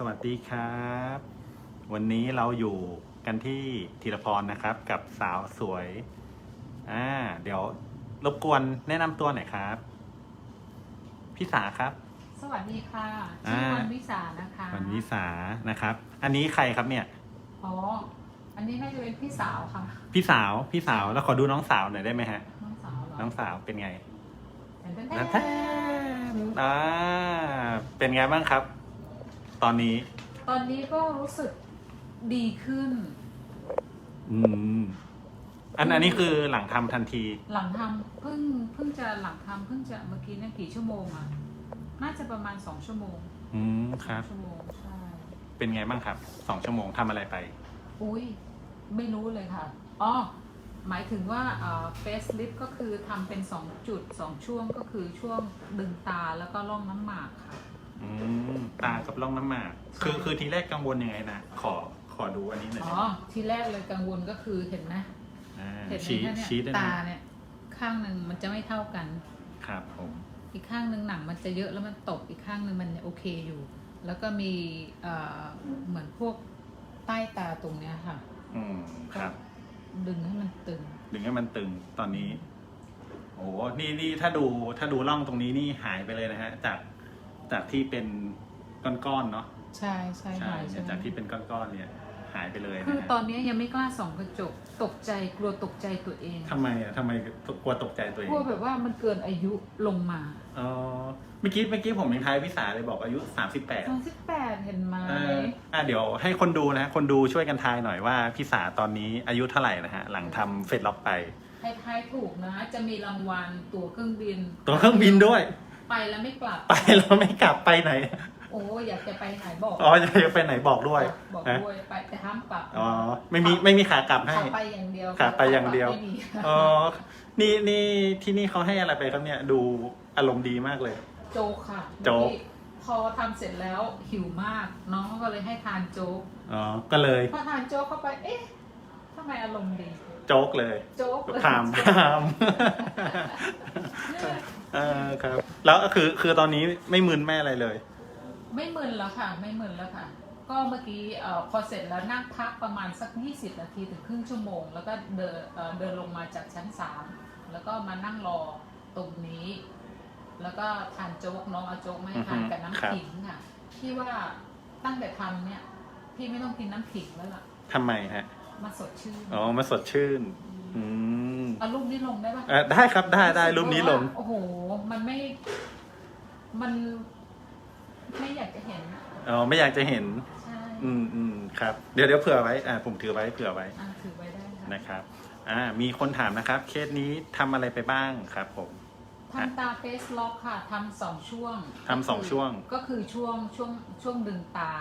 สวัสดีครับ วันนี้เราอยู่กันที่ธีรพรนะครับ กับสาวสวยอ่าเดี๋ยวรบกวนแนะนำตัวหน่อยครับ พี่สาครับ สวัสดีค่ะชื่ออ่าวันวิสานะคะวันวิสานะครับ อันนี้ใครครับเนี่ยอ๋ออันนี้น่าจะเป็นพี่สาวค่ะ พี่สาวพี่สาวแล้วขอดูน้องสาวหน่อยได้ไหมฮะ น้องสาวเหรอน้องสาวเป็นไงแทนแทนนะแทท่านอ่าเป็นไงบ้างครับ ตอนนี้ ตอนนี้ก็รู้สึกดีขึ้น อืม อันอันนี้คือหลังทำทันที หลังทำเพิ่งเพิ่งจะหลังทำเพิ่งจะเมื่อกี้เนี่ยกี่ชั่วโมงอะน่าจะประมาณสองชั่วโมงอืมครับ ชั่วโมงใช่เป็นไงบ้างครับสองชั่วโมงทำอะไรไป อุ้ยไม่รู้เลยค่ะอ๋อหมายถึงว่าเฟสลิฟก็คือทำเป็นสองจุดสองช่วงก็คือช่วงดึงตาแล้วก็ร่องน้ำหมากค่ะ อืมตากับร่องน้ำหมาก คือคือทีแรกกังวลยังไงนะขอขอดูอันนี้หน่อยอ๋อ ทีแรกเลยกังวลก็คือเห็นไหมอ่าเห็นไหมชี้คะเนี่ยชี้ได้ไหมตาเนี่ย ข้างหนึ่งมันจะไม่เท่ากัน ครับผมอีกข้างหนึ่งหนังมันจะเยอะแล้วมันตกอีกข้างหนึ่งมันโอเคอยู่ แล้วก็มีเอ่อเหมือนพวกใต้ตาตรงเนี้ยค่ะ อืมครับ ดึงให้มันตึง ดึงให้มันตึงตอนนี้ โอ้โหนี่นี่ถ้าดูถ้าดูร่องตรงนี้นี่หายไปเลยนะฮะ จาก จากที่เป็นก้อนๆเนาะใช่ใช่ใช่ค่ะเนี่ยจากที่เป็นก้อนๆเนี่ยหายไปเลยคืนะอฮะตอนนี้ยังไม่กล้าส่องกระจก ตกใจกลัวตกใจตัวเองทำไมอะทำไมกลัวตกใจตัวเองกลัวแบบว่ามันเกินอายุลงมาอ๋อเมื่อกี้เมื่อกี้ผมยังทายพี่สาเลยบอกอายุสามสิบแปดตอนสิบแปดเห็นไหมเอออะเดี๋ยวให้คนดูนะฮะคนดูช่วยกันทายหน่อยว่าพี่สาตอนนี้อายุเท่าไหร่นะฮะ หลังทำเฟซล็อกไปให้ทายถูกนะ จะมีรางวัลตั๋วเครื่องบิน ตัวเครื่องบินด้วย ไปแล้วไม่กลับ ไปแล้วไม่กลับไปไหน โอ้อยากจะไปไหนบอกอ๋อจะไปไหนบอกด้วยบอกนะด้วยไปแต่ห้ามกลับอ๋อไม่มีไม่มีขากลับให้ ขาไปอย่างเดียวขาไปอย่างเดียว ไม่มีอ๋อนี่นี่ที่นี่เขาให้อะไรไปครับเนี่ยดูอารมณ์ดีมากเลย โจ๊กค่ะโจ๊ก ที่พอทำเสร็จแล้วหิวมาก น้องเขาก็เลยให้ทานโจ๊กอ๋อก็เลย พอทานโจ๊กเข้าไปเอ๊ะทำไมอารมณ์ดี โจ๊กเลยโจ๊กเลยพามพามเออครับ แล้วคือคือตอนนี้ไม่มึนแม่อะไรเลย ไม่มึนแล้วค่ะ ไม่มึนแล้วค่ะ ก็เมื่อกี้เอ่อพอเสร็จแล้วนั่งพักประมาณสัก 20 นาทีถึงครึ่งชั่วโมง แล้วก็เดินเอ่อเดินลงมาจากชั้น 3 แล้วก็มานั่งรอตรงนี้ แล้วก็ทานโจ๊กน้องเอาโจ๊กมาให้ทานกับอือฮึน้ำขิงค่ะพี่ว่าตั้งแต่ทำเนี่ยพี่ไม่ต้องกินน้ำขิงแล้วล่ะทำไมฮะ มาสดชื่นอ๋อมาสดชื่น อืมเอารูปนี้ลงได้ปะเอ่อได้ครับได้ได้รูปนี้ลง โอ้โห มันไม่ มันไม่อยากจะเห็นอะอ๋อไม่อยากจะเห็น ใช่อืมอืมครับ เดี๋ยวเดี๋ยวเผื่อไว้อ่าผมถือไว้เผื่อไว้อะถือไว้ได้ค่ะนะครับ อ่า มีคนถามนะครับ เคสนี้ทำอะไรไปบ้างครับผม ทำตาเฟสล็อกค่ะทำสองช่วงทำสองช่วง ก็คือช่วงช่วงช่วงดึงตา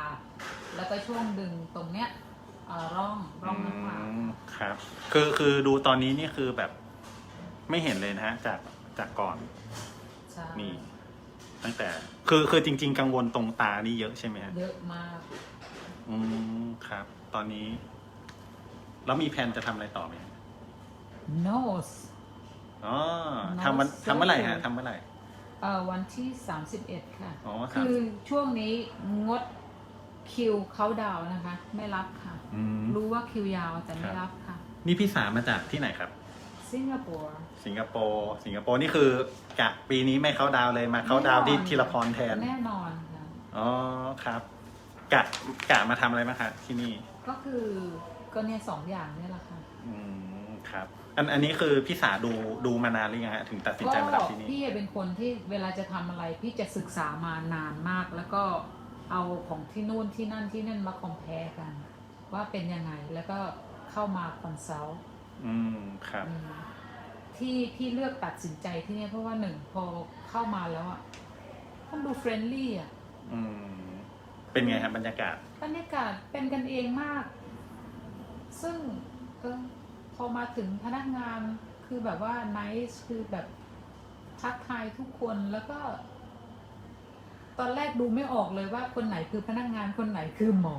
แล้วก็ช่วงดึงตรงเนี้ย เอ่อร่องร่องน้ำหมากอืมครับ คือคือดูตอนนี้นี่คือแบบไม่เห็นเลยนะฮะจากจากก่อน ใช่นี่ ตั้งแต่ คือคือจริง ๆ กังวลตรงตานี่เยอะใช่ไหมฮะเยอะมาก อืมครับ ตอนนี้ แล้วมีแผนจะทำอะไรต่อไหมฮะ nose อ๋อทำวันทำเมื่อไหร่ฮะทำเมื่อไหร่เอ่อวันที่ 31 ค่ะ อ๋อครับ คือช่วงนี้งด คิวเขาดาวน์นะคะ ไม่รับค่ะ อืม รู้ว่าคิวยาวแต่ไม่ครับรับค่ะ นี่พี่สามาจากที่ไหนครับ สิงคโปร์ สิงคโปร์สิงคโปร์นี่คือกะปีนี้ไม่เข้าดาวน์เลยมาเข้าดาวน์ที่ทีละพรแทน แน่นอนค่ะ อ๋อครับกะกะมาทำอะไรมางคะที่นี่ ก็คือก็เนี่ยสองอย่างเนี่ยแหละค่ะอืมครับ อันอันนี้คือพี่สาดูดูมานานหรือยังฮะถึงตัดสินใจมาก็ทำที่นี่ พี่เป็นคนที่เวลาจะทำอะไร พี่จะศึกษามานานมาก แล้วก็ เอาของที่นู่นที่นั่นที่นั่นมาคอมเพลกัน ว่าเป็นยังไงแล้วก็เข้ามาคอนซัลท์อืมครับอืมที่ที่เลือกตัดสินใจที่เนี่ยเพราะว่าหนึ่งพอเข้ามาแล้วอะมันดูเฟรนลี่อะอืมเป็นไงครับบรรยากาศบรรยากาศเป็นกันเองมาก ซึ่งเออพอมาถึงพนักงานคือแบบว่า nice คือแบบทักทายทุกคนแล้วก็ ตอนแรกดูไม่ออกเลยว่าคนไหนคือพนักงานคนไหนคือหมอ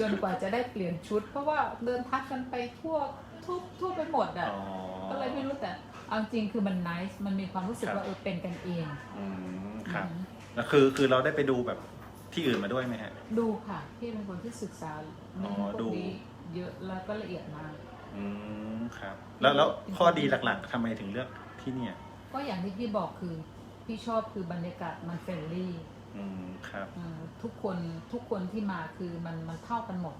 จนกว่าจะได้เปลี่ยนชุด เพราะว่าเดินทักกันไปทั่วทั่วทั่วไปหมดอะอ๋อก็เลยไม่รู้แต่เอาจริงคือมัน nice มันมีความรู้สึกครับว่าเออเป็นกันเองอืมครับอืมแล้วคือคือเราได้ไปดูแบบที่อื่นมาด้วยไหมฮะ ดูค่ะพี่เป็นคนที่ศึกษาอ๋เรื่อองพดูวกนี้เยอะแล้วก็ละเอียดมากอืมครับ แล้วแล้วข้อดีหลักๆทำไมถึงเลือกที่เนี่ย ก็อย่างที่พี่บอกคือพี่ชอบคือบรรยากาศมันเฟรนลี่ อืมครับอืมทุกคนทุกคนที่มาคือมันมันเท่ากันหมด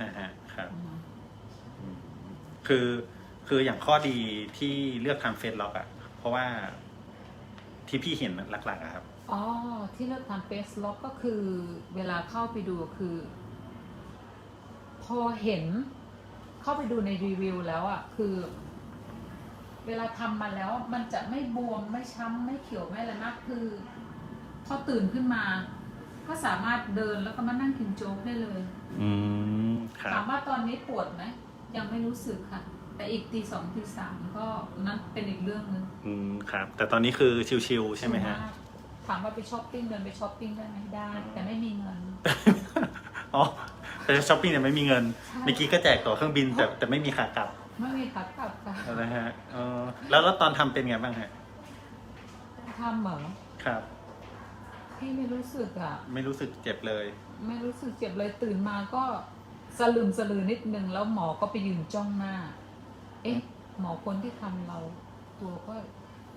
อ่าฮะครับอืมอืมคือคืออย่างข้อดีที่เลือกทำเฟซล็อกอะเพราะว่าที่พี่เห็นหลักๆอะครับ อ๋อที่เลือกทำเฟซล็อกก็คือ เวลาเข้าไปดูคือ พอเห็น เข้าไปดูในรีวิวแล้วอะคือ เวลาทำมาแล้วมันจะไม่บวมไม่ช้ำไม่เขียวไม่อะไรมากคือ พอตื่นขึ้นมา ก็สามารถเดินแล้วก็มานั่งกินโจ๊กได้เลยอืมครัถาบมว่าตอนนี้ปวดไหมยังไม่รู้สึกค่ะ แต่อีกตีสองตีสามก็นั่นเป็นอีกเรื่องหนึงอืมครับ แต่ตอนนี้คือชิวๆใช่ไหมฮะถามว่าไปช้อปปิ้งเดินไปช้อปปิ้งได้ไหมได้ แต่ไม่มีเงิน อ๋อแต่ช้อปปิ้งเนี่ยไม่มีเงินใช่ เมื่อกี้ก็แจกตั๋วเครื่องบินแต่แต่ไม่มีขากลับไม่มีขากลับค่ะนะฮะเออแล้วแล้วตอนทำเป็นไงบ้างฮะทำเหรอครับ พี่ไม่รู้สึกอะ ไม่รู้สึกเจ็บเลย ไม่รู้สึกเจ็บเลยตื่นมาก็สลืมสลือนิดนึงแล้วหมอก็ไปยืนจ้องหน้า เอ๊ะ หมอคนที่ทำเราตัวก็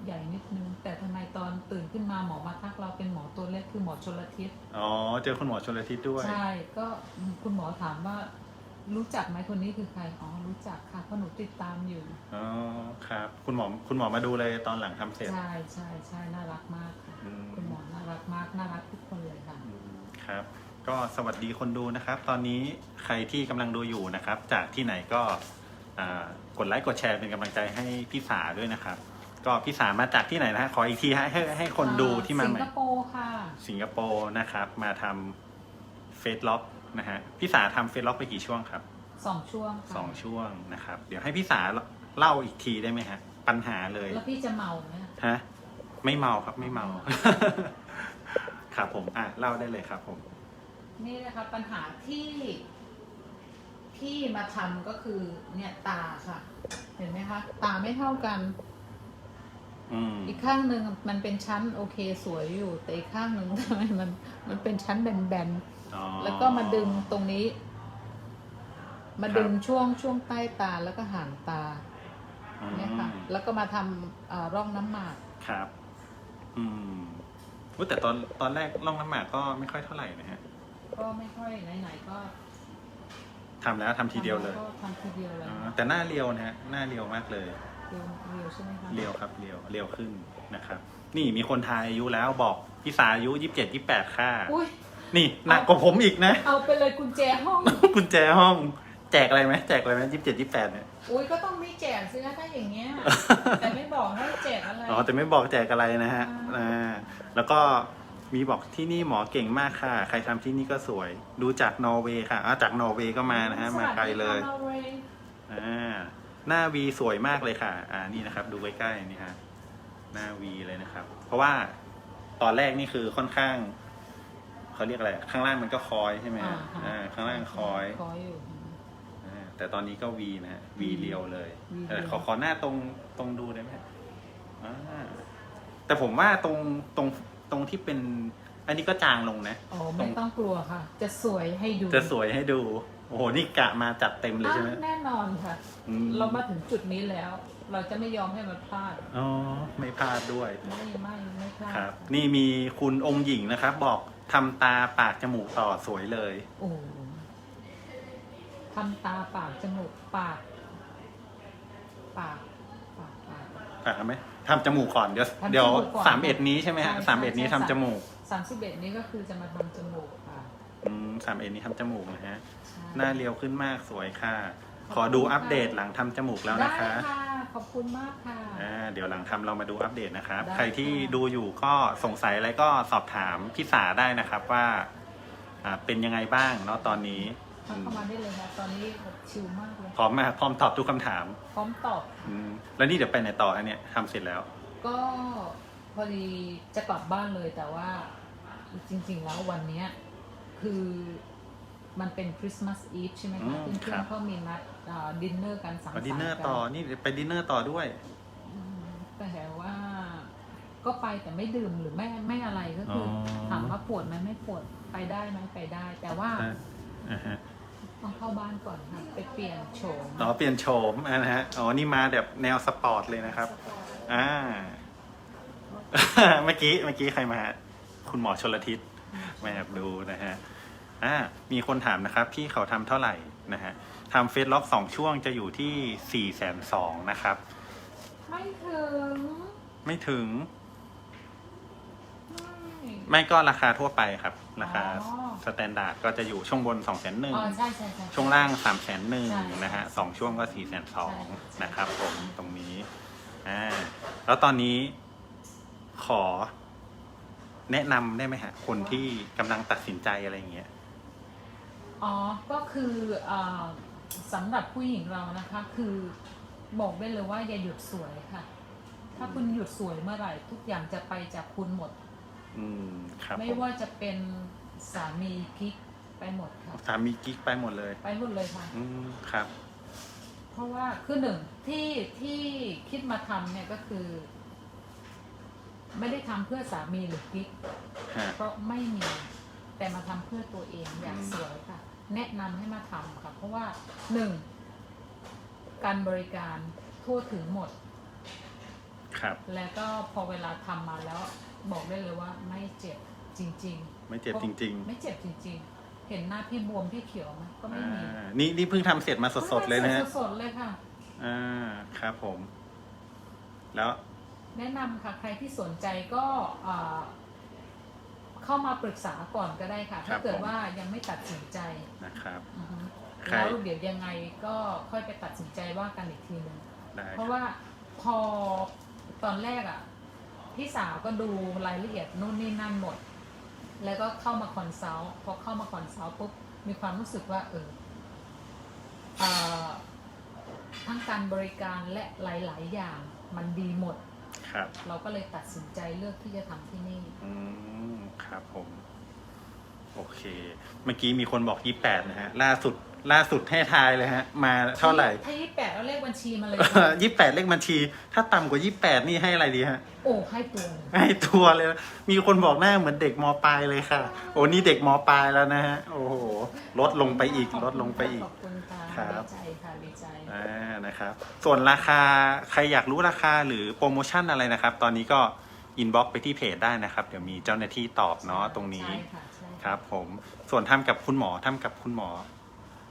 ใหญ่นิดนึง แต่ทำไมตอนตื่นขึ้นมาหมอมาทักเราเป็นหมอตัวเล็กคือหมอชลทิศอ๋อ เจอคุณหมอชลทิศด้วย ใช่ ก็คุณหมอถามว่า รู้จักไหมคนนี้คือใคร อ๋อ รู้จักค่ะเพราะหนูติดตามอยู่ อ๋อ ครับ คุณหมอ คุณหมอมาดูเลยตอนหลังทำเสร็จ ใช่ใช่ใช่น่ารักมากค่ะอืมคุณหมอ มครับ ก็สวัสดีคนดูนะครับ ตอนนี้ใครที่กำลังดูอยู่นะครับ จากที่ไหนก็อ่ากดไลค์กดแชร์เป็นกำลังใจให้พี่สาด้วยนะครับ ก็พี่สามาจากที่ไหนนะฮะขออีกทีให้ให้ให้คนดูที่มาสิใหงม่คโปร์ค่ะ สิงคโปร์นะครับ มาทำเฟซล็อกนะฮะพี่สาทำเฟซล็อกไปกี่ช่วงครับ สองช่วงค่ะ สองช่วงนะครับ เดี๋ยวให้พี่สาเล่าอีกทีได้ไหมฮะ ปัญหาเลยแล้วพี่จะเมาไหมฮะไม่เมาครับไม่เมา ครับผมอะเล่าได้เลยครับผม นี่นะคะปัญหาที่ที่มาทำก็คือเนี่ยตาค่ะ เห็นไหมคะ ตาไม่เท่ากัน อืมอีกข้างหนึ่งมันเป็นชั้นโอเคสวยอยู่ แต่อีกข้างหนึ่ง ทำไมมันมันเป็นชั้นแบนอ๋อ ๆแล้วก็มาดึงตรงนี้ มาดึงช่วงช่วงใต้ตาแล้วก็ห่างตาอืมเนี่ยค่ะ แล้วก็มาทำเอ่อร่องน้ำหมาก ครับ อืม อุ๊ยแต่ตอนตอนแรกล่องน้ำหมากก็ไม่ค่อยเท่าไหร่นะฮะ ก็ไม่ค่อยไหนๆก็ทำแล้วทำทีเดียวเลยก็ทำทีเดียวเลยอ๋อแต่หน้าเรียวนะฮะหน้าเรียวมากเลย เรียวเรียวใช่ไหมคะเรียวครับเรียวเรียวขึ้นนะครับ นี่มีคนทายอายุแล้วบอกพี่สาอายุยี่สิบเจ็ดยี่แปดค่ะ อุ้ย นี่หนักกว่าผมอีกนะ เอาไปเลยกุญแจห้อง กุญแจห้อง แจกอะไรไหมแจกอะไรไหมยี่สิบเจ็ดยี่แปดเนี่ย อุ้ยก็ต้องมีแจกสิคะถ้าอย่างเงี้ย แต่ไม่บอกว่าแจกอะไร อ๋อแต่ไม่บอกแจกอะไรนะฮะอ่า อ่า แล้วก็มีบอกที่นี่หมอเก่งมากค่ะ ใครทำที่นี่ก็สวย ดูจากนอร์เวย์ค่ะอ่าจากนอร์เวย์ก็มานะฮะมาไกลเลยสวัสดีค่ะนอร์เวย์อ่าหน้าวีสวยมากเลยค่ะ อ่านี่นะครับ ดูใกล้ๆนี่ฮะหน้าวีเลยนะครับ เพราะว่าตอนแรกนี่คือค่อนข้างเขาเรียกอะไรข้างล่างมันก็คอยใช่ไหมฮะค่ะอ่าข้างล่างคอยคอยอยู่อ่าแต่ตอนนี้ก็วีนะฮะวีเรียวเลยวีเรียวเออขอขอหน้าตรงตรงดูได้ไหมอ่า แต่ผมว่าตรงตรงตรงที่เป็น อันนี้ก็จางลงนะ อ๋อไม่ต้องกลัวค่ะ จะสวยให้ดูจะสวยให้ดู โอ้โห นี่กะมาจัดเต็มเลยใช่ไหมอะแน่นอนค่ะ อืมเรามาถึงจุดนี้แล้ว เราจะไม่ยอมให้มันพลาด อ๋อไม่พลาดด้วย ไม่ไม่ไม่พลาดครับ นี่มีคุณองค์หญิงนะครับ บอกทำตาปากจมูกต่อสวยเลย โอ้ทำตาปากจมูกปาก ปาก ปากปาก ปากไหม ทำจมูกก่อนเดี๋ยวทำจมูกก่อนเดี๋ยวสามเอ็ดนี้ใช่ไหมฮะใช่สามเอ็ดนี้ใช่ ทำจมูกสามสิบเอ็ดนี้ก็คือจะมาทำจมูกค่ะอืมสามเอ็ดนี้ทำจมูกนะฮะใช่หน้าเรียวขึ้นมากสวยค่ะขขอบอคุณดูค่ะอัปเดตหลังทำจมูกแล้วได้นะคะ ค่ะ ขอบคุณมากค่ะ อ่าเดี๋ยวหลังทำเรามาดูอัปเดตนะครับ ได้ใครที่ค่ะ ดูอยู่ก็สงสัยอะไรก็สอบถามพี่สาได้นะครับว่าอ่าเป็นยังไงบ้างเนาะตอนนี้ ทักเข้ามาได้เลยนะ ตอนนี้แบบชิลมากเลย พร้อมมากพร้อมตอบทุกคำถามพร้อมตอบ อืมแล้วนี่เดี๋ยวไปไหนต่ออันเนี้ยทำเสร็จแล้ว ก็พอดีจะกลับบ้านเลยแต่ว่าจริงๆแล้ววันเนี้ยคือมันเป็นคริสต์มาสอีฟใช่ไหมอืคะมเพื่อนครับๆเขามีนัดดินเนอร์กันสังสรมารค์ดินเนอร์กัต่อ นี่ไปดินเนอร์ต่อด้วย อืมแต่ว่าก็ไปแต่ไม่ดื่มหรือไม่ไม่อะไรก็คือออ ถามว่าปวดไหมไม่ปวดไปได้ไหมไปได้ แต่ว่า อะอ่าฮะ ต้องเข้าบ้านก่อนค่ะ ไปเปลี่ยนโฉมอ๋อเปลี่ยนโฉมอะนะฮะอ๋อนี่มาแบบแนวสปอร์ตเลยนะครับ อ่า เมื่อกี้เมื่อกี้ใครมา คุณหมอชลทิศมาแอบดูนะฮะอ่ามีคนถามนะครับ พี่เขาทำเท่าไหร่นะฮะทำเฟสล็อกสองช่วงจะอยู่ที่สี่แสนสองนะครับ ไม่ถึงไม่ถึง ไม่ ไม่ก็ราคาทั่วไปครับ ราคาอ๋อ สแตนดาร์ดก็จะอยู่ช่วงบนสองแสนหนึ่งอ๋อใช่ใช่ใช่ ช่วงล่างสามแสนหนึ่งใช่นะฮะสองช่วงก็สี่แสนสองใช่นะครับผมตรงนี้อ่าแล้วตอนนี้ขอแนะนำได้ไหมฮะ คนที่กำลังตัดสินใจอะไรอย่างเงี้ย อ๋อ ก็คืออาสำหรับผู้หญิงเรานะคะ คือบอกได้เลยว่าอย่าหยุดสวยค่ะ ถ้าคุณหยุดสวยเมื่อไหร่ ทุกอย่างจะไปจากคุณหมด อืมครับไม่ผมว่าจะเป็นสามีกิ๊กไปหมดค่ะ สามีกิ๊กไปหมดเลย ไปหมดเลยค่ะ อืมครับ เพราะว่าคือหนึ่งที่ที่คิดมาทำเนี่ยก็คือ ไม่ได้ทำเพื่อสามีหรือกิ๊กฮะ เพราะไม่มี แต่มาทำเพื่อตัวเองอยากอืม สวยค่ะ แนะนำให้มาทำค่ะ เพราะว่าหนึ่งการบริการทั่วถึงหมด ครับ แล้วก็พอเวลาทำมาแล้ว บอกได้เลยว่าไม่เจ็บจริงไม่เจ็บจริงๆไม่เจ็บจริง ๆ เห็นหน้าพี่บวมพี่เขียวไหมก็ๆไม่อ่ามีนี่นี่เพิ่งทำเสร็จมาสดๆเลยนะฮะสดๆเลยค่ะ อ่าครับผม แล้ว แนะนำค่ะใครที่สนใจก็อ่าเข้ามาปรึกษาก่อนก็ได้ค่ะถ้าเกิดว่ายังไม่ตัดสินใจนะครับ อือฮึใคร แล้วเดี๋ยวยังไงก็ค่อยไปตัดสินใจว่ากันอีกทีหนึ่งได้เพราะว่าพอตอนแรกอะ พี่สาวก็ดูรายละเอียดนู่นนี่นั่นหมด แล้วก็เข้ามาคอนซัลท์พอเข้ามาคอนซัลท์ปุ๊บมีความรู้สึกว่าเออเอ่อทั้งการบริการและหลาย ๆ อย่างมันดีหมดครับ เราก็เลยตัดสินใจเลือกที่จะทำที่นี่ อืม ครับผม โอเค เมื่อกี้มีคนบอกยี่แปดนะฮะ ล่าสุด ล่าสุดให้ทายเลยฮะ มาเท่าไหร่ ถ้ายี่แปดเอาเลขบัญชีมาเลย ยี่แปดเลขบัญชี ถ้าต่ำกว่ายี่แปดนี่ให้อะไรดีฮะ โอ้ให้ตัวเลยให้ตัวเลย มีคนบอกหน้าเหมือนเด็กมปลายเลยค่ะ โอ้นี่เด็กมปลายแล้วนะฮะ โอ้โห ลดลงไปอีก ลดลงไปอีก ขอบคุณค่ะครับดีใจค่ะดีใจอ่านะครับ ส่วนราคา ใครอยากรู้ราคาหรือโปรโมชั่นอะไรนะครับ ตอนนี้ก็อินบ็อกไปที่เพจได้นะครับ เดี๋ยวมีเจ้าหน้าที่ตอบเนาะตรงนี้ ใช่ค่ะใช่ะครับผม ส่วนทำกับคุณหมอทำกับคุณหมอ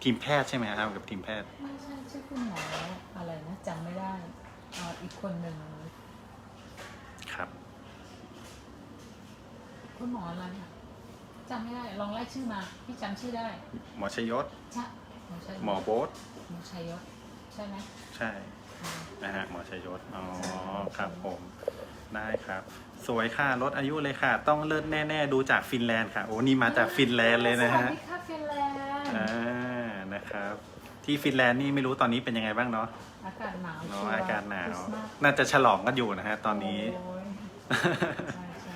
ทีมแพทย์ใช่ไหมครับทำกับทีมแพทย์ ไม่ใช่ชื่อคุณหมออะไรนะจำไม่ได้เอ่ออีกคนหนึ่งครับ คุณหมออะไรอะจำไม่ได้ลองไล่ชื่อมา พี่จำชื่อได้หมอชยศใช่หมอชัยหมอโบ๊ทหมอชัยยศใช่ไหมใช่ อืมนะฮะหมอชยศ อ๋อ ครับผม ได้ครับ สวยค่ะ ลดอายุเลยค่ะ ต้องเลิศแน่ ๆ ดูจากฟินแลนด์ค่ะ โอ้ นี่มาจากฟินแลนด์เลยนะสวัฮะสดีค่ะฟินแลนด์ อ่า นะครับ ที่ฟินแลนด์นี่ไม่รู้ตอนนี้เป็นยังไงบ้างเนาะอากาศหนาวเนาะชัวร์อากาศหนาวคริสต์มาสน่าจะฉลองกันอยู่นะฮะตอนนี้โอ้ยใช่ใช่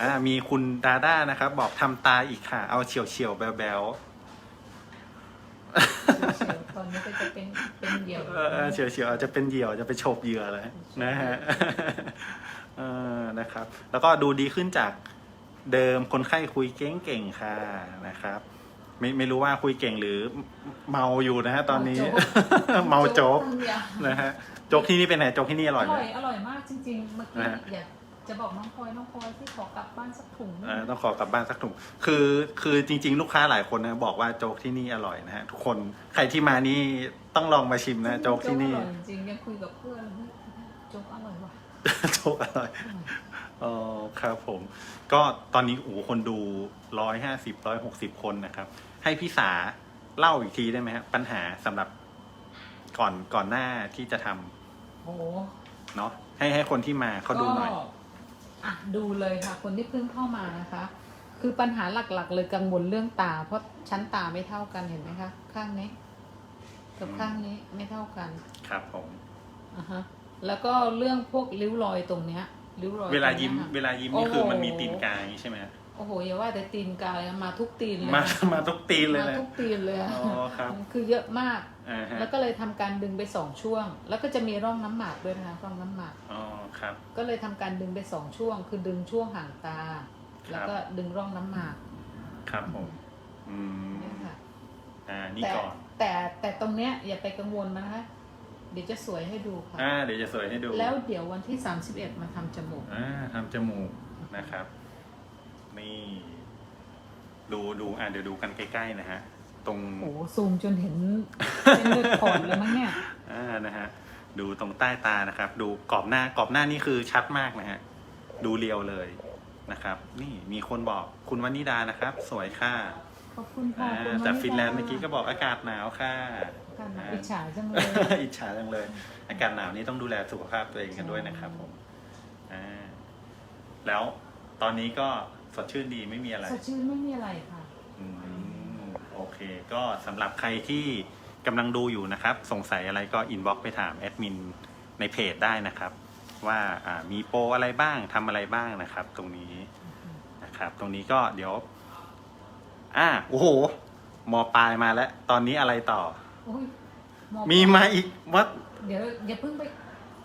อ่ามีคุณดาด้านะครับ บอกทำตาอีกค่ะ เอาเฉียวเฉียวๆแบลแบลเฉียวๆตอนนี้ก็จะเป็นเป็นเดี่ยวเออเฉียวเฉียวๆอาจจะเป็นเหยี่ยวจะไปโฉบเหยื่อเลยนะฮะเออนะครับ แล้วก็ดูดีขึ้นจากเดิมคนไข้คุยเก่งๆค่ะนะครับ ไม่ไม่รู้ว่าคุยเก่งหรือเมาอยู่นะฮะตอนนี้ เมาโจ๊กตั้งเดียวนะฮะโจ๊กที่นี่เป็นไงโจ๊กที่นี่ออร่อยไหม ร่อยอร่อยมากจริง ๆ เมื่อกี้นะฮะ อยากจะบอกน้องพลอยน้องพลอยที่ขอกลับบ้านสักถุงนึงเออต้องขอกลับบ้านสักถุงคือคือจริง ๆ ลูกค้าหลายคนนะบอกว่าโจ๊กที่นี่อร่อยนะฮะทุกคนใครที่มานี่ต้องลองมาชิมนะโจ๊กที่นี่ อร่อยจริงๆยังคุยกับเพื่อนเฮ้ยโจ๊กอร่อยว่ะ โจ๊กอร่อยอ๋อครับผม ก็ตอนนี้โอ้โหคนดูร้อยห้าสิบร้อยหกสิบคนนะครับ ให้พี่สาเล่าอีกทีได้ไหมครับปัญหาสำหรับก่อนก่อนหน้าที่จะทำโอ้โหเนาะให้ให้คนที่มาเขาดูหน่อย ก็อะดูเลยค่ะ คนที่เพิ่งเข้ามานะคะ คือปัญหาหลักๆ เลยกังวลเรื่องตา เพราะชั้นตาไม่เท่ากันเห็นไหมคะ ข้างนี้ กับข้างนี้ไม่เท่ากันครับผม อะฮะ แล้วก็เรื่องพวกริ้วรอยตรงเนี้ยริ้วรอยเวลาตรงยิ้มนี้ยค่ะ เวลายิ้มโอ้นี่โหคือมันมีตีนกาอย่างนี้ใช่ไหมฮะ โอ้โหอย่าว่าแต่ตีนกาเลยนะมาทุกตีนเลยมานะมาทุกตีนเลยมานะทุกตีนเลยอะอ๋อครับคือเยอะมาก อ่าฮะแล้วก็เลยทำการดึงไปสองช่วง แล้วก็จะมีร่องน้ำหมากด้วยนะคะร่องน้ำหมาก อ๋อครับ ก็เลยทำการดึงไปสองช่วง คือดึงช่วงห่างตาแล้วก็ดึงร่องน้ำหมากครับผมอืมเนี่ยค่ะอ่านี่แต่ก่อน แต่แต่ตรงเนี้ยอย่าไปกังวลนะคะ เดี๋ยวจะสวยให้ดูค่ะ อ่าเดี๋ยวจะสวยให้ดูแล้วเดี๋ยววันที่ 31มาทำจมูก อ่าทำจมูกนะครับ นี่ ดูดูอ่าเดี๋ยวดูกันใกล้ๆนะฮะ ตรงโอ้โหซูมจนเห็นเส้นเลือดขอดเลยมั้งเนี่ยอ่านะฮะ ดูตรงใต้ตานะครับ ดูกรอบหน้ากรอบหน้านี่คือชัดมากนะฮะ ดูเรียวเลยนะครับ นี่มีคนบอกคุณวนิดานะครับ สวยค่ะขอบคุณค่ะอ่าคุณจากวฟินแลนด์เมื่อกี้ก็บอกอากาศหนาวค่ะกันนะอิจฉาจังเลย อิจฉาจังเลย อากาศหนาวนี่ต้องดูแลสุขภาพตัวเองกันด้วยนะครับผมอ่าแล้วตอนนี้ก็ สดชื่นดีไม่มีอะไรสดชื่นไม่มีอะไรค่ะ อืมโอเค ก็สำหรับใครที่กำลังดูอยู่นะครับ สงสัยอะไรก็อินบ็อกไปถามแอดมินในเพจได้นะครับ ว่าอ่ามีโปรอะไรบ้างทำอะไรบ้างนะครับ ตรงนี้นะครับ ตรงนี้ก็เดี๋ยว อ่าโอ้โหมอปลายมาแล้ว ตอนนี้อะไรต่อ โอ้ยหอมีมาอีกว่าเดี๋ยวอย่าเพิ่งไป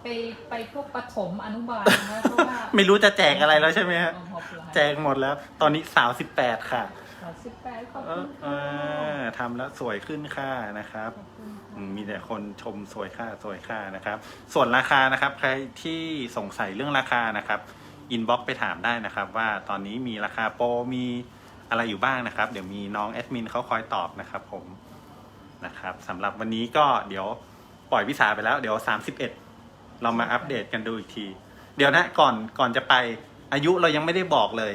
ไปไปพวกปฐมอนุบาลนะคะเพราะว่าไม่รู้จะแจกอะไรแล้วใช่ไหมฮะอ๋อหอบหลายแจกหมดแล้ว ตอนนี้สาวสิบแปดค่ะ ขอสิบแปดขอบเอคุอณเอค่ะอทำแล้วสวยขึ้นค่ะนะครับ ขอบคุณอืค่ะมมีแต่คนชมสวยค่าสวยค่านะครับ ส่วนราคานะครับ ใครที่สงสัยเรื่องราคานะครับอินบ็อกไปถามได้นะครับ ว่าตอนนี้มีราคาโปรมีอะไรอยู่บ้างนะครับ เดี๋ยวมีน้องแอดมินเขาคอยตอบนะครับผมนะครับสำหรับวันนี้ก็เดี๋ยวปล่อยวิสาไปแล้ว เดี๋ยว 31 เรามาอัปเดตกันดูอีกที เดี๋ยวนะก่อนก่อนจะไป อายุเรายังไม่ได้บอกเลย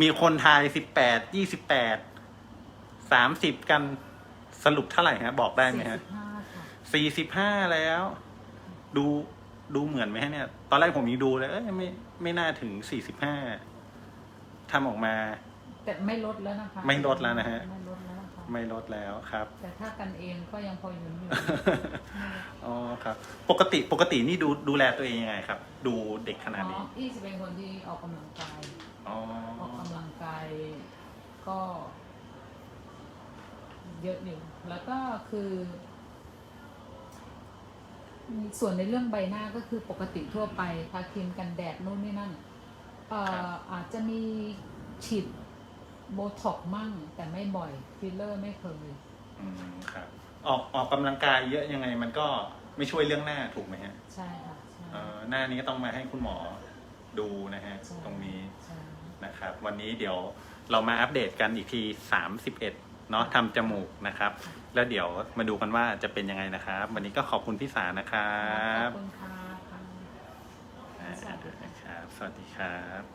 มีคนทาย18 28 30กันสรุปเท่าไหร่ฮะ บอกได้ไหมฮะสี่สิบห้าค่ะสี่สิบห้าแล้ว ดูดูเหมือนไหมฮะเนี่ย ตอนแรกผมยังดูเลยเอ้ยไม่ไม่น่าถึงสี่สิบห้าทำออกมา แต่ไม่ลดแล้วนะคะ ไม่ลดแล้วนะฮะ ไม่ลดแล้วนะคะ ไม่ลดแล้วครับ แต่ถ้ากันเองก็ยังพออยู่อยู่ อ๋อครับ ปกติปกตินี่ดูดูแลตัวเองยังไงครับ ดูเด็กขนาดอ๋นี้ออี้จะเป็นคนที่ออกกำลังกาย อ๋อ ออกกำลังกายก็ เยอะอยู่แล้วก็คือมีส่วนในเรื่องใบหน้าก็คือปกติทั่วไปทาครีมกันแดดนู่นนี่นั่นเอ่ออาจจะมีฉีด โบท็อกซ์มั่ง แต่ไม่บ่อยฟิลเลอร์ไม่เคย อืมครับ ออกออกกำลังกายเยอะยังไงมันก็ไม่ช่วยเรื่องหน้าถูกไหมฮะใช่ค่ะใช่ เอ่อหน้านี้ก็ต้องมาให้คุณหมอดูนะฮะ ใช่ ตรงนี้ใช่นะครับ วันนี้เดี๋ยวเรามาอัปเดตกันอีกที 31 เนาะทำจมูกนะครับ แล้วเดี๋ยวมาดูกันว่าจะเป็นยังไงนะครับ วันนี้ก็ขอบคุณพี่สานะครับขอบคุณค่ะค่ะอ่าสวัสดีค่ะครับ สวัสดีครับ